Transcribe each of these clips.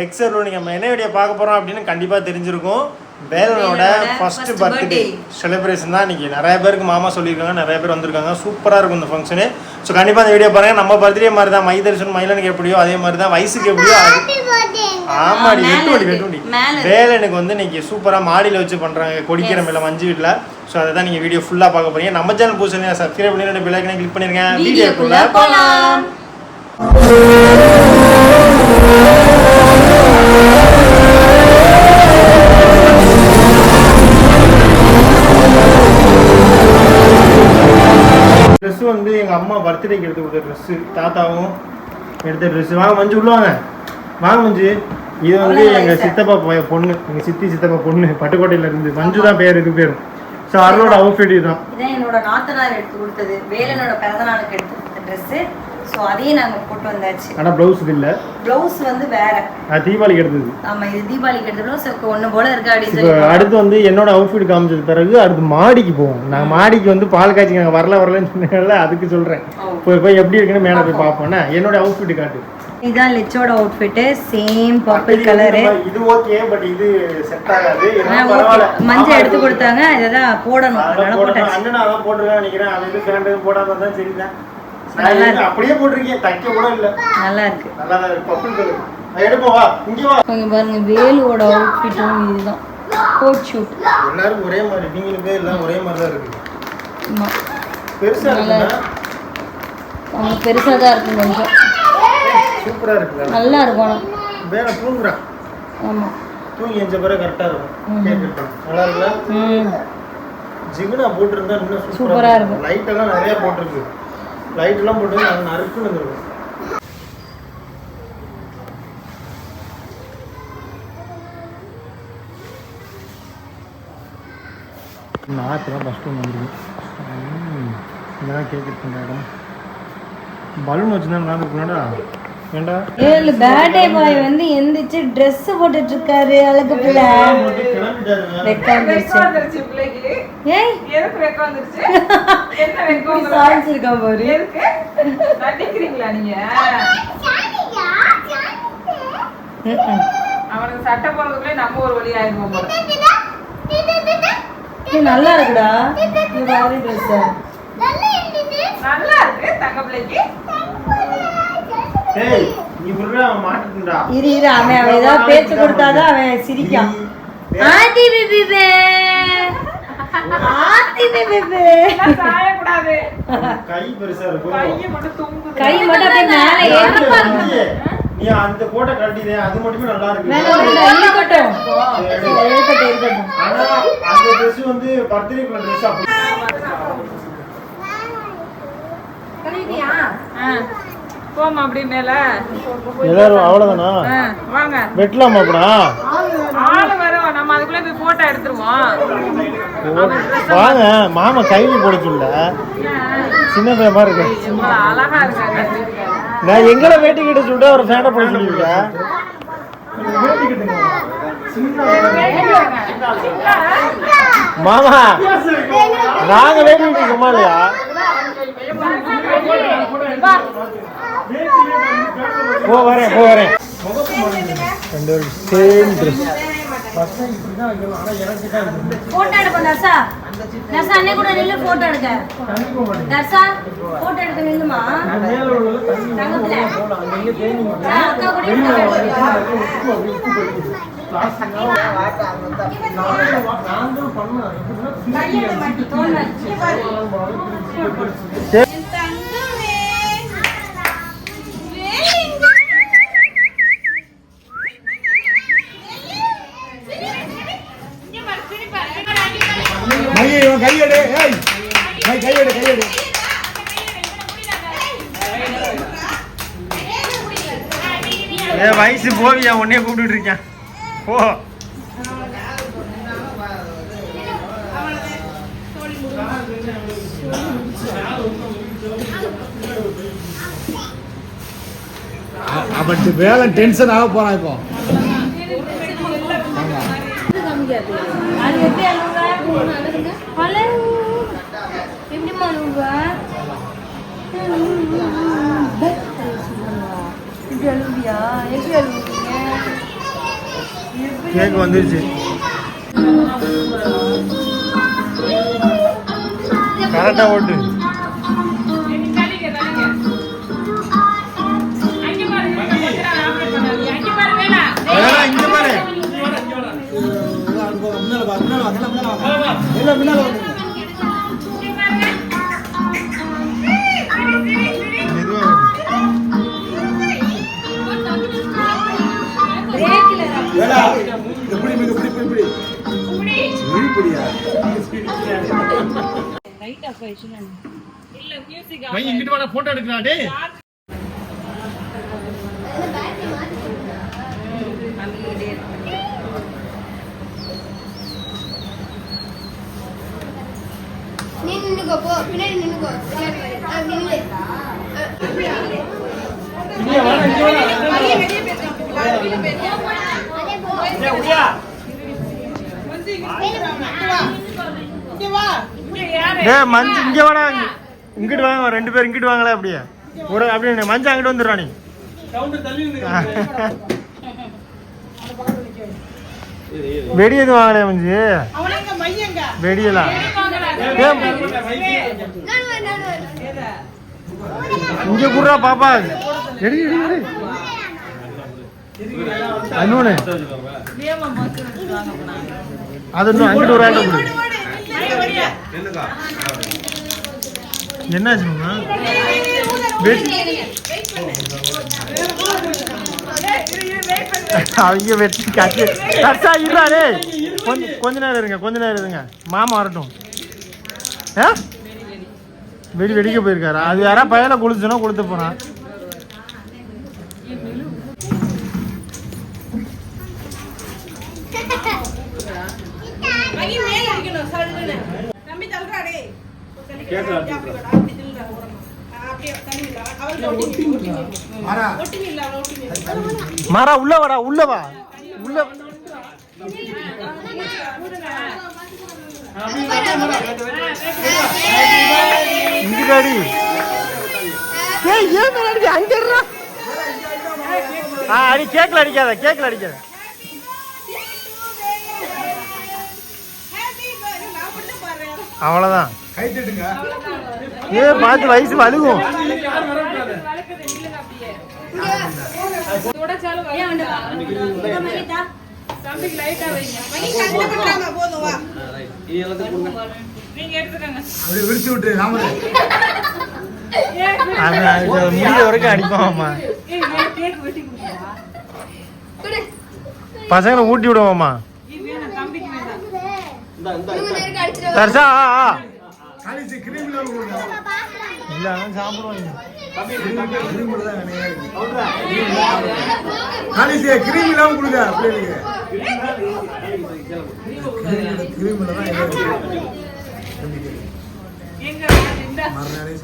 couples. Lecture நீங்கள் நம்ம என்ன வீடியோ பார்க்க போகிறோம் அப்படின்னு கண்டிப்பாக தெரிஞ்சிருக்கும். வேலனோட first பர்த்டே. செலிப்ரேஷன் தான் இன்னைக்கு. நிறைய பேருக்கு மாமா சொல்லியிருக்காங்க நிறைய பேர் வந்திருக்காங்க. சூப்பராக இருக்கும் இந்த ஃபங்க்ஷனு ஸோ கண்டிப்பாக இந்த வீடியோ பாருங்க. நம்ம பர்த்டே மாதிரி தான் மை தரிசனம் மயிலனுக்கு எப்படியோ அதே மாதிரி தான் வயசுக்கு எப்படியோ ஆமாடி மேல வெட்டு வண்டி இருக்கு. வெட்டு வண்டி மேல இருக்கு. வேலனுக்கு வந்து இன்னைக்கு சூப்பராக மாடியில் வச்சு பண்ணுறாங்க கொடிக்கிற மேல மஞ்சு வீட்டில் ஸோ அதை தான் நீங்கள் வீடியோ ஃபுல்லாக பார்க்க போறீங்க. நம்ம சேனல் புதுசு சப்ஸ்கிரைப் பண்ணி ரெண்டு பிள்ளைக்கனை கிளிக் பண்ணிருக்கேன் வீடியோக்குள்ள வீடியோக்குள்ள ட்ரெஸ் வந்து எங்கள் அம்மா பர்த்டேக்கு எடுத்து கொடுத்த ட்ரெஸ்ஸு தாத்தாவும் எடுத்த ட்ரெஸ் வாங்க மஞ்சு உள்ள வாங்க. மஞ்சு. இது வந்து எங்கள். சித்தப்பா பொண்ணு. எங்கள் சித்தி சித்தப்பா பொண்ணு. பட்டுக்கோட்டையில இருந்து. மஞ்சு தான் பேர் இது பேரும் ஸோ அவரோட அவுட்ஃபிட் இதுதான். இதான் என்னோட நாத்தனார் எடுத்து கொடுத்தது. வேலனோட பிறந்த நாளுக்கு எடுத்து கொடுத்த ட்ரெஸ் ஸோ அதையும் நாங்க போட்டு வந்தாச்சு. ஆனால் ப்ளவுஸ் இது இல்லை. ப்ளவுஸ் வந்து வேற. அது தீபாவளிக்கு எடுத்தது ஆமா இது தீபாவளிக்கு எடுத்த ப்ளவுஸ் ஒண்ணு போல இருக்கு அப்படின்னு அடுத்து வந்து என்னோட அவுட்ஃபிட் காமிச்சது பிறகு அடுத்து மாடிக்கு போவோம். நான் மாடிக்கு வந்து பால் காய்ச்சி நாங்கள் வரல வரலன்னு சொன்னேன்ல அதுக்கு சொல்கிறேன். போய் போய் எப்படி இருக்குன்னு மேலே போய் பார்ப்போம்னா என்னோட அவுட்ஃபிட் காட்டு. இதான் லெச்சோட அவுட்ஃபிட் சேம் பர்பிள் கலரு இது ஓகே பட் இது செட் ஆகாது. மஞ்சள் எடுத்து கொடுத்தாங்க. இதான் போடணும். அதனால போட்டாச்சு. அண்ணன் அதான் போட்டிருக்கேன் நினைக்கிறேன். அது இது ஃபேண்ட் எதுவும் போடாம இருந்தா சரிதான். இது அப்படியே போட்டிருக்கேன் தைக்க கூட இல்ல. நல்லா இருக்கு. நல்லா தான் இருக்கு. Purple colour. எடுப்போம் வா. இங்க வா. இங்க பாருங்க வேலுவோட அவுட்ஃபிட்டும் இதுதான். கோட் ஷூட் எல்லாரும் ஒரே மாதிரி நீங்களுக்கு எல்லாம் ஒரே மாதிரி தான் இருக்கு. ஆமா. பெருசா நல்லா இருக்குன்னா அவங்க பெருசா தான் இருக்கும் கொஞ்சம். சூப்பரா இருக்கு நல்லா இருக்கும் ஆனா. வேற தூங்குறான் ஆமா. தூங்கி எஞ்ச பிறகு கரெக்டா இருக்கும். கேக் கட்டணும் நல்லா இருக்குல்ல? ஜிகுனா போட்டிருந்தா இன்னும் சூப்பரா. இருக்கும். லைட் எல்லாம் நிறைய போட்டிருக்கு. லைட் எல்லாம் போட்டு நல்லா நறுக்குன்னு வந்துருக்கும் நாற்றுலாம் ஃபஸ்ட்டு ஒன்று வந்துருக்கு இதெல்லாம் கேக் பண்ணுறாங்க பலூன் வச்சுருந்தா இருக்கும்டா ஏண்டா? ஏழு பாய் வந்து எந்திரிச்சு Dress போட்டுட்டு இருக்காரு அழகு பிள்ளை. ஏய். எதுக்கு வெக்கம் வந்துருச்சு? என்ன வெக்கம்? சாதிச்சிருக்கா பாரு. எதுக்கு? நடிக்கிறீங்களா நீங்க. அவனுக்கு சட்டை போடுறதுக்குள்ளே நம்ம ஒரு வழி ஆயிடுவோம் போல. ஏய், நல்லா இருக்குடா. இது பாரு ட்ரெஸ் நல்லா இருக்கு தங்க பிள்ளைக்கு. ஏய் நீ இரு அவன் அவன் ஏதாவது பேச்சு கொடுத்தாதான் அவன் சிரிக்கான். ஆதி பிபி பே சாயக்கூடாது. கை பெருசா இருக்கும் கையை மட்டும் தொங்குது. கை மட்டும் அப்படியே மேலே ஏறி நீ- நீ அந்த கோட்டை கட்டிதே அது மட்டுமே நல்லா இருக்கு. மேலே வந்து இருக்கட்டும். இருக்கட்டும் இருக்கட்டும். ஆனா அந்த ட்ரெஸ் வந்து ட்ரெஸ் அப்படி ஆ. போமா அப்படி மேல எல்லாரும் அவ்வளவுதானா ஆ, வாங்க வெட்டலாமா அப்படா ஆளு வரும் நம்ம அதுக்குள்ளே போய் போட்டோ எடுத்துருவோம் வாங்க மாமா கைலி போட சொல்ல சின்ன பையன் மாதிரி இருக்கு சும்மா அழகா இருக்காங்க நான் எங்களை வேட்டி கிட்ட சொல்லிட்டு ஒரு ஃபேண்டை போட சொல்லியிருக்கேன் மாமா நாங்க வேட்டி சும்மா இல்லையா போ வரேன் போ வரேன். ரெண்டு பேரும் சேம் ட்ரெஸ் போட்டோ எடுப்போம் தர்சா தர்சா அண்ணே கூட நில்லு போட்டோ எடுக்க. தர்சா போட்டோ எடுக்க நில்லுமா? தங்கத்துல. அக்கா கூட photo எடுக்க. போவியா உன்னைய கூப்பிட்டு இருக்கேன். போ. பட் வேலை டென்ஷன் ஆக போறான் இப்போ. அது எப்படி அழுவியா எப்படி அழுவுறீங்க கேக் வந்துருச்சு கரெக்டா ஓட்டு தள்ளிக்க தள்ளிக்க இல்ல மியூசிக் மை இங்கிட்டு வாடா போட்டோ எடுக்கலாம் டேய். நீ நின்னுக்கோ போ பின்னாடி நின்னுக்கோ பின்னாடி வரு. ஆ, நில்லு டேய் மஞ்சு இங்க வாடா. இங்கிட்டு வாங்க ரெண்டு பேரும் இங்கிட்டு வாங்களே அப்படியே. ஒரு அப்படியே மஞ்சு அங்கிட்டு வந்துடுறா நீ. வெடி எதுவும் வாங்கலையா மஞ்சு? வெடியெல்லாம் இங்க குடுறா பாப்பா. எடி எடி அது இன்னும் அங்கிட்டு ஒரு ஆட்டோ கொடு என்னாச்சுமா அவங்க வெட்டி காட்டு கரெக்டா இருறாரு கொஞ்சம் கொஞ்ச நேரம் இருங்க கொஞ்ச நேரம் இருங்க. மாமா வரட்டும். ஆ? வெடி வெடிக்க போயிருக்காரா? அது யாரா பயல குளிச்சுனா கொடுத்து போறான். மாறா. உள்ள வாடா உள்ள வா. உள்ள இங்க அடி ஏய் ஏன் மேல அடிக்க? அங்க இருடா. ஆ அடி கேக்ல அடிக்காத கேக்ல அடிக்காத. தட்டுங்க ஏ பார்த்து வயசு வலுகும் அப்படியே விரிச்சு விட்டு நாம முடிஞ்ச வரைக்கும் அடிப்போம்மா. பசங்களை ஊட்டி விடுவோம்மா. தர்ஷா ஆ ஆ காலேஜ் கிரீம் இல்லாம கொடுங்க. இல்ல அதான் சாப்பிடுவாங்க காலேஜ் கிரீம் இல்லாம கொடுங்க பிள்ளைகளுக்கு கிரீம் தான் மறுநாளே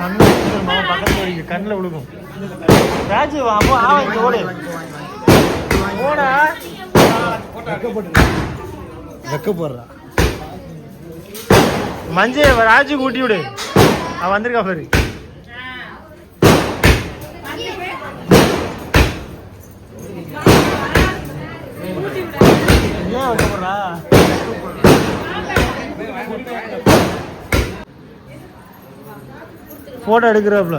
விழுகும், மாமா பக்கத்துல வைங்க கண்ணில் விழுகும். ராஜு அப்போ ஆ இங்க ஓடு. ஓடா. வெக்கப்படுறா. மஞ்சே ராஜு ஊட்டி விடு. அவன் வந்திருக்கா பாரு. ஏன் வைக்கப்படுறா போட்டோ எடுக்கிறாப்ல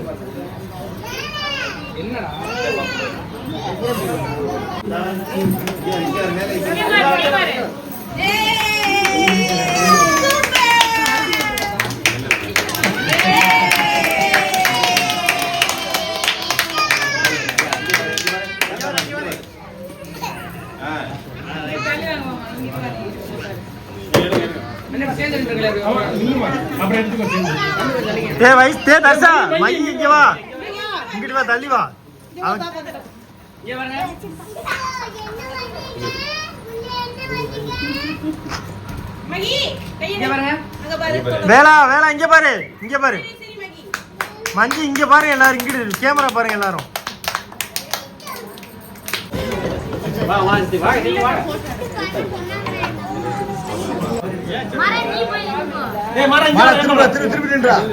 ஏய் வயசு தே தர்சா மைய இங்க வா. இங்கிட்டு வா தள்ளி வா. அவன் வேலா வேலா இங்க பாரு. இங்க பாரு. மஞ்சு இங்க பாருங்க எல்லாரும் இங்கிட்டு கேமரா பாருங்க எல்லாரும். நீ. மாறா திரும்ப திரும்ப திரும்பி நின்றா இங்க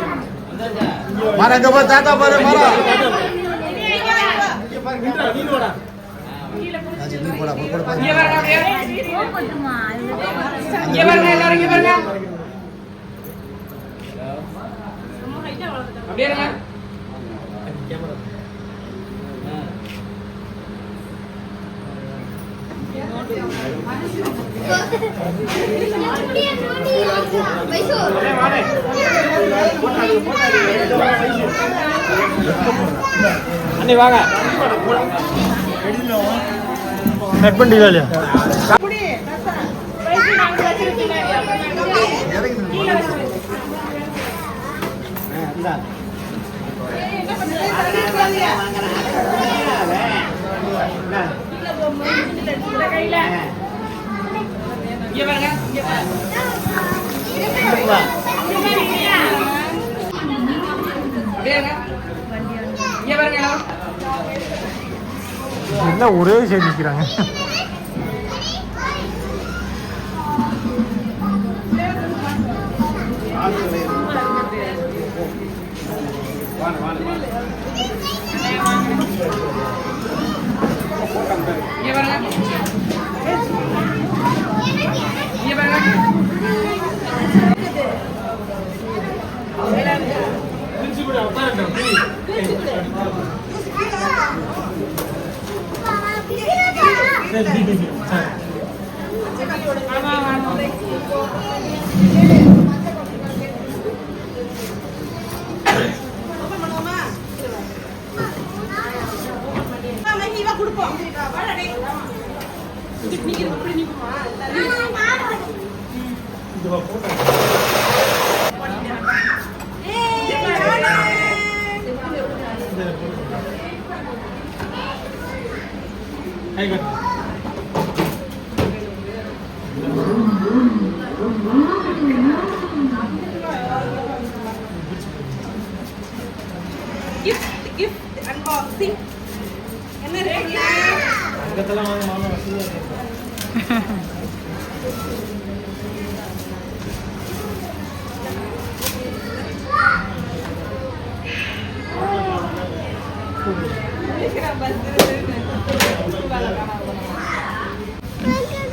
பாரு பாரு இங்க பாருங்க எல்லாரும் இங்க பாருங்க. அப்படியே வயசு அண்ணே வாங்க. கட் பண்ணிட்டீங்களா இல்லையா இங்க பாருங்க இங்க அப்படியே இருங்க இங்க பாருங்க எல்லாரும் எல்லாம் ஒரே சைடு நிற்கிறாங்க Thank you. இங்க பாருங்க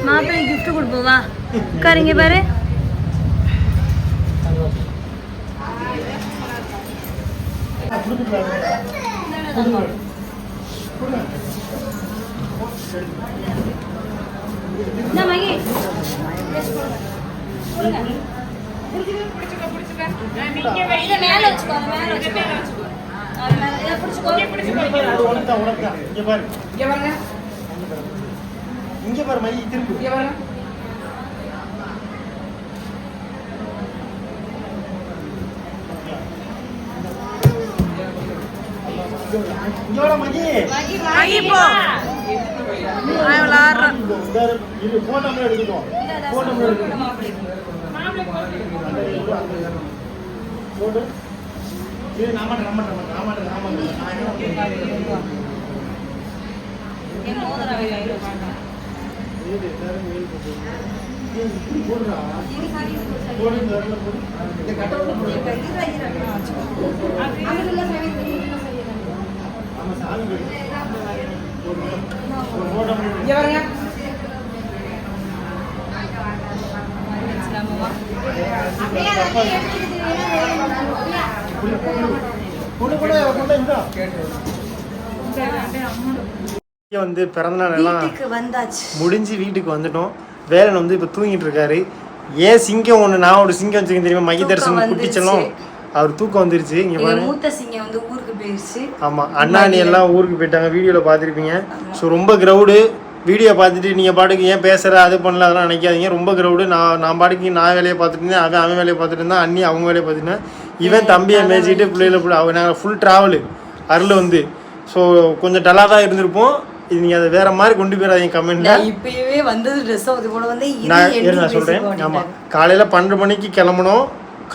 மாப்பிள்ளை கிஃப்ட் கொடுப்போம் வா. உட்காருங்க பாரு இந்த மகி இதை மேல வச்சுக்கோ அதை மேல வச்சுக்கோ அது மேல இதை பிடிச்சுக்கோ அது உனக்கு தான் உனக்கு தான் இங்க பாரு. இங்க பாருங்க. இங்க பாரு மை திரும்பி இங்க பாருங்க. இங்க வாடா மகி வாங்கி போ. நான் விளாடுறேன் இந்த இது போன் நம்பர் எடுத்துக்கோ. போன் நம்பர் எடுத்துக்கோ. போட்டு இது நாம நாம நாம நாம நாம நான் என்ன என் மோதிரம் இது எல்லாரும் போடுறா போடு இந்த இடத்துல போடு இந்த கட்டவுட்ல போடு ஆமா சாமி போடு ஒரு போட்டோ இங்க பாருங்க கொண்டு கொண்டு கொண்டு இந்தா இங்க வந்து பிறந்தநாள் எல்லாம் வந்தாச்சு. முடிஞ்சு வீட்டுக்கு வந்துட்டோம். வேலன் வந்து இப்போ தூங்கிட்டு இருக்காரு. ஏன் சிங்கம் ஒன்று நான் ஒரு சிங்கம் வச்சிருக்கேன் தெரியுமா? மைய தரிசனம் வந்துருச்சு. குட்டிச்செல்லாம். அவர் தூக்கம் வந்துருச்சு. இங்க பாருங்க. மூத்த சிங்கம் வந்து ஊருக்கு போயிருச்சு. ஆமா அண்ணாணி எல்லாம் ஊருக்கு போயிட்டாங்க. வீடியோல பார்த்துருப்பீங்க. ஸோ ரொம்ப கிரௌடு வீடியோ பார்த்துட்டு நீங்கள் பாட்டுக்கு ஏன் பேசுகிற அது பண்ணல அதெல்லாம் நினைக்காதீங்க. ரொம்ப க்ரௌடு நான் நான் பாட்டுக்கு நான் வேலையை பார்த்துட்டு இருந்தேன் அவன் அவன் வேலையை பார்த்துட்டு இருந்தான் அண்ணி அவங்க வேலையை பார்த்துட்டு. இவன் தம்பியை மேய்ச்சிட்டு பிள்ளைகளை அவன் நாங்கள் ஃபுல் ட்ராவலு அருள் வந்து. ஸோ கொஞ்சம் டல்லாக தான் இருந்திருப்போம். இது நீங்கள் அதை வேற மாதிரி கொண்டு போயிடாதீங்க கமெண்ட்டில் நான் இப்பயே வந்தது ட்ரெஸ் கூட வந்து நான் நான் சொல்கிறேன் ஆமாம் காலையில் பன்னெண்டு மணிக்கு கிளம்பணும்.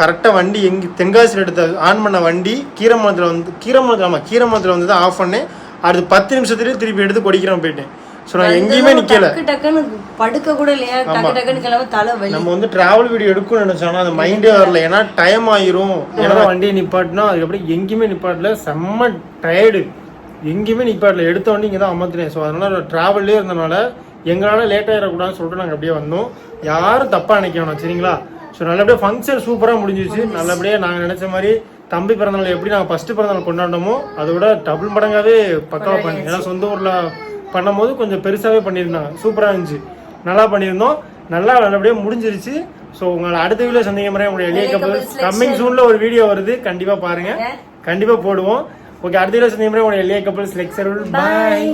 கரெக்டாக வண்டி எங்கே தென்காசியில் எடுத்த ஆன் பண்ண வண்டி கீரமலத்தில் வந்து கீரமலத்தில் ஆமாம் கீரமலத்தில் வந்து தான் ஆஃப் பண்ணேன். அடுத்து பத்து நிமிஷத்துலேயே திருப்பி எடுத்து கொடிக்கிறோம் போயிட்டேன். ஸோ நான் எங்கேயுமே நிற்கல டக்கு டக்குன்னு படுக்க கூட இல்லையா? டக்கு டக்குன்னு கிளம்ப தலை வலி. நம்ம வந்து டிராவல் வீடியோ எடுக்கணும்னு நினச்சோம் அது மைண்டே வரல. ஏன்னா டைம் ஆயிரும். ஏன்னா வண்டியை நிப்பாட்டினா அதுக்கப்புறம் எங்கேயுமே நிப்பாட்டல. செம்ம டயர்டு எங்கேயுமே நிப்பாட்டல. எடுத்த வண்டி இங்கே தான் அமர்த்தினேன் ஸோ அதனால ட்ராவல்லே இருந்தனால எங்களால் லேட் ஆகிடக்கூடாதுன்னு சொல்லிட்டு நாங்கள் அப்படியே வந்தோம். யாரும் தப்பாக நினைக்க வேணாம் சரிங்களா? ஸோ நல்லபடியாக ஃபங்க்ஷன் சூப்பராக முடிஞ்சிச்சு நல்லபடியாக நாங்கள் நினச்ச மாதிரி தம்பி பிறந்தநாள் எப்படி நாங்கள் ஃபஸ்ட்டு பிறந்தநாள் கொண்டாடினோமோ அதோட டபுள் மடங்காகவே பக்காவாக பண்ணி. ஏன்னா சொந்த ஊரில் பண்ணும்போது கொஞ்சம் பெருசாகவே பண்ணியிருந்தாங்க. சூப்பராக இருந்துச்சு. நல்லா பண்ணியிருந்தோம். நல்லா நல்லபடியாக முடிஞ்சிருச்சு. ஸோ உங்களை அடுத்த வீடியோ சந்திக்க மாதிரி உங்களுடைய எளிய கப்பல் கம்மிங் சூனில் ஒரு வீடியோ வருது. கண்டிப்பாக பாருங்கள் கண்டிப்பாக போடுவோம். ஓகே அடுத்த வீடியோ சந்திக்க மாதிரி உங்களுடைய எளிய கப்பல்ஸ் லெக்சர் பாய்